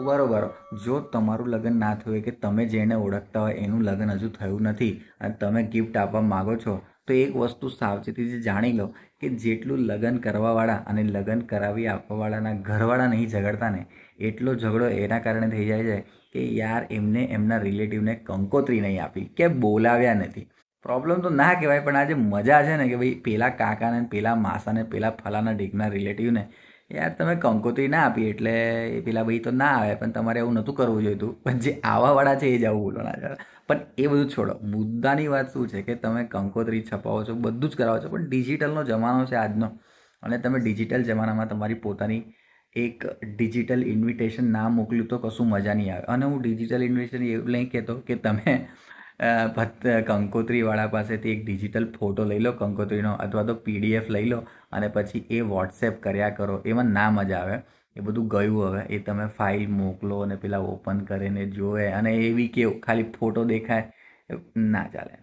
ઉભારો જો તમારું લગ્ન ના થયું કે તમે જેને ઓળખતા હોય એનું લગ્ન હજુ થયું નથી અને તમે ગિફ્ટ આપવા માગો છો, તો એક વસ્તુ સાવચેતીથી જાણી લો કે જેટલું લગ્ન કરવાવાળા અને લગ્ન કરાવી આપવાવાળાના ઘરવાળા નહીં ઝઘડતા ને, એટલો ઝઘડો એના કારણે થઈ જાય છે કે યાર એમને એમના રિલેટિવને કંકોત્રી નહીં આપી કે બોલાવ્યા નથી. પ્રોબ્લેમ તો ના કહેવાય, પણ આજે મજા છે ને કે ભાઈ પેલા કાકાને પેલા માસાને પેલા ફલાના ઢીકના રિલેટિવને યાર, તમે કંકોત્રી ના આપી એટલે એ પેલા ભાઈ તો ના આવે, પણ તમારે એવું નહોતું કરવું જોઈતું. પણ જે આવાવાળા છે એ જ આવું બોલવાના છે પણ એ બધું છોડો. મુદ્દાની વાત શું છે કે તમે કંકોત્રી છપાવો છો, બધું જ કરાવો છો, પણ ડિજિટલનો જમાનો છે આજનો. અને તમે ડિજિટલ જમાનામાં તમારી પોતાની એક ડિજિટલ ઇન્વિટેશન ના મોકલ્યું તો કશું મજા નહીં આવે. અને હું ડિજિટલ ઇન્વિટેશન એવું નહીં કહેતો કે તમે ભત કંકોત્રીવાળા પાસેથી એક ડિજિટલ ફોટો લઈ લો, કંકોત્રીનો અથવા તો પીડીએફ લઈ લો અને પછી એ વોટ્સએપ કર્યા કરો, એમાં ના મજા આવે. એ બધું ગયું હવે, એ તમે ફાઇલ મોકલો અને પેલા ઓપન કરીને જોવે અને એવી કેવું, ખાલી ફોટો દેખાય ના ચાલે.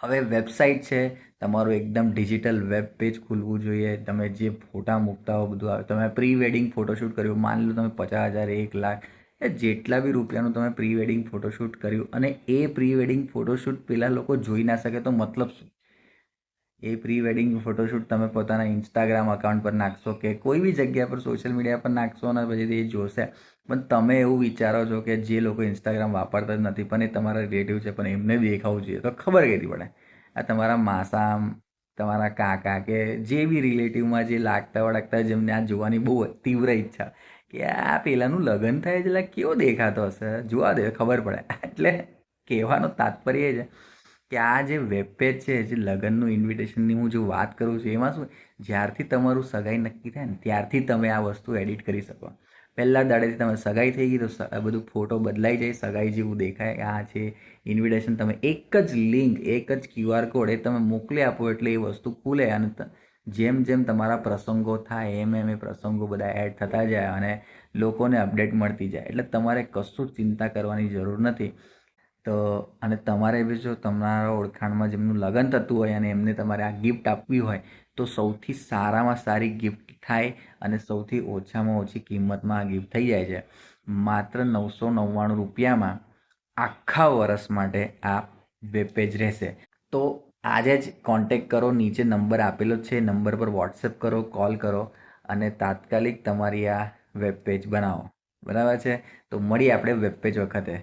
હવે વેબસાઇટ છે, તમારું એકદમ ડિજિટલ વેબ પેજ ખુલવું જોઈએ, તમે જે ફોટા મૂકતા હો, બધું આવે. તમે પ્રી વેડિંગ ફોટોશૂટ કર્યું, માની લો તમે પચાસ હજાર, એક લાખ એ જેટલા બી રૂપિયાનું તમે પ્રી વેડિંગ ફોટોશૂટ કર્યું અને એ પ્રી વેડિંગ ફોટોશૂટ પેલા લોકો જોઈ ના શકે તો મતલબ શું? એ પ્રી વેડિંગ ફોટોશૂટ તમે પોતાના ઇન્સ્ટાગ્રામ અકાઉન્ટ પર નાખશો કે કોઈ બી જગ્યા પર સોશિયલ મીડિયા પર નાખશો અને પછી એ જોશે. પણ તમે એવું વિચારો છો કે જે લોકો ઇન્સ્ટાગ્રામ વાપરતા જ નથી, પણ એ તમારા રિલેટિવ છે, પણ એમને દેખાવું જોઈએ. તો ખબર કઈ પડે? આ તમારા માસા, તમારા કાકા કે જે બી રિલેટિવમાં જે લાગતા વળગતા જેમને આ જોવાની બહુ તીવ્ર ઈચ્છા. કે આ પેલાનું લગ્ન થાય એટલે કેવો દેખાતો હશે? જોવા દે, ખબર પડે. એટલે કહેવાનો તાત્પર્ય છે કે આ જે વેબપેજ છે, જે લગ્નનું ઇન્વિટેશનની હું જો વાત કરું છું, એમાં શું જ્યારથી તમારું સગાઈ નક્કી થાય ને, ત્યારથી તમે આ વસ્તુ એડિટ કરી શકો. પહેલાં દાડેથી તમે સગાઈ થઈ ગઈ તો બધું ફોટો બદલાઈ જાય, સગાઈ જેવું દેખાય. આ છે ઇન્વિટેશન તમે એક જ લિંક એક જ ક્યુઆર કોડ એ તમે મોકલી આપો એટલે એ વસ્તુ ખુલે અને જેમ જેમ તમારા પ્રસંગો થાય, એમ એમ એ પ્રસંગો બધા એડ થતા જાય અને લોકોને અપડેટ મળતી જાય. એટલે તમારે કશું ચિંતા કરવાની જરૂર નથી. તો, અને તમારે બી જો તમારા ઓળખાણમાં જેમનું લગ્ન થતું હોય અને એમને તમારે આ ગિફ્ટ આપવી હોય, તો સૌથી સારામાં સારી ગિફ્ટ થાય અને સૌથી ઓછામાં ઓછી કિંમતમાં આ ગિફ્ટ થઈ જાય છે. માત્ર નવસો નવ્વાણું રૂપિયામાં આખા વર્ષ માટે આ વેબ પેજ રહેશે. તો આજે જ કોન્ટેક કરો, નીચે નંબર આપેલો છે, નંબર પર વોટ્સએપ કરો કોલ કરો અને તાત્કાલિક તમારી આ વેબ પેજ બનાવો. બરાબર છે? તો મળીએ આપણે વેબ પેજ વખતે.